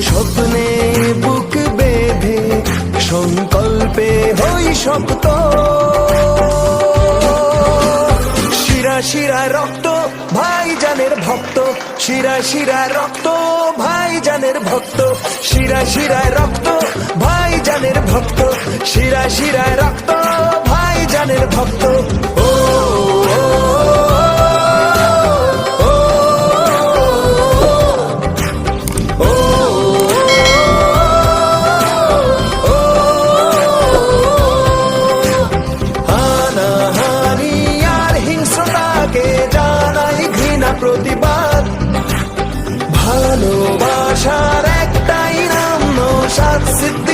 স্বপ্নে বুক বেঁধে সংকল্পে হই শক্ত শিরা শিরায় রক্ত ভাই জানের ভক্ত, শিরা শিরায় রক্ত ভাই জানের ভক্ত, শিরা শিরায় রক্ত ভাই জানের ভক্ত, শিরা শিরায় রক্ত ভাই জানের ভক্ত। ভালোবাসার একটাই নাম নৌসাদ সিদ্দিকি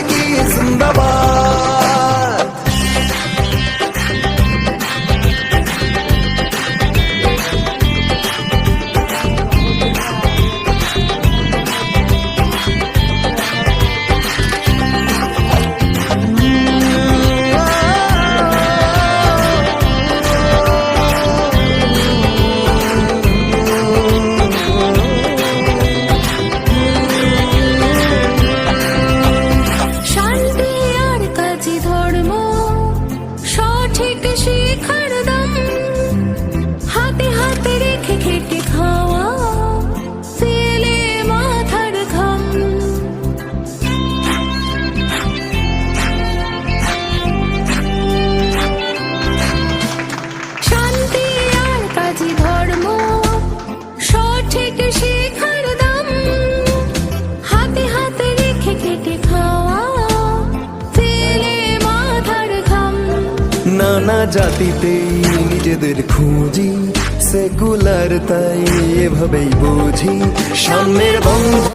we go. নানা জাতিতেই নিজেদের খুঁজি সেকুলার তাই এভাবেই বুঝি। সামনের বন্ধ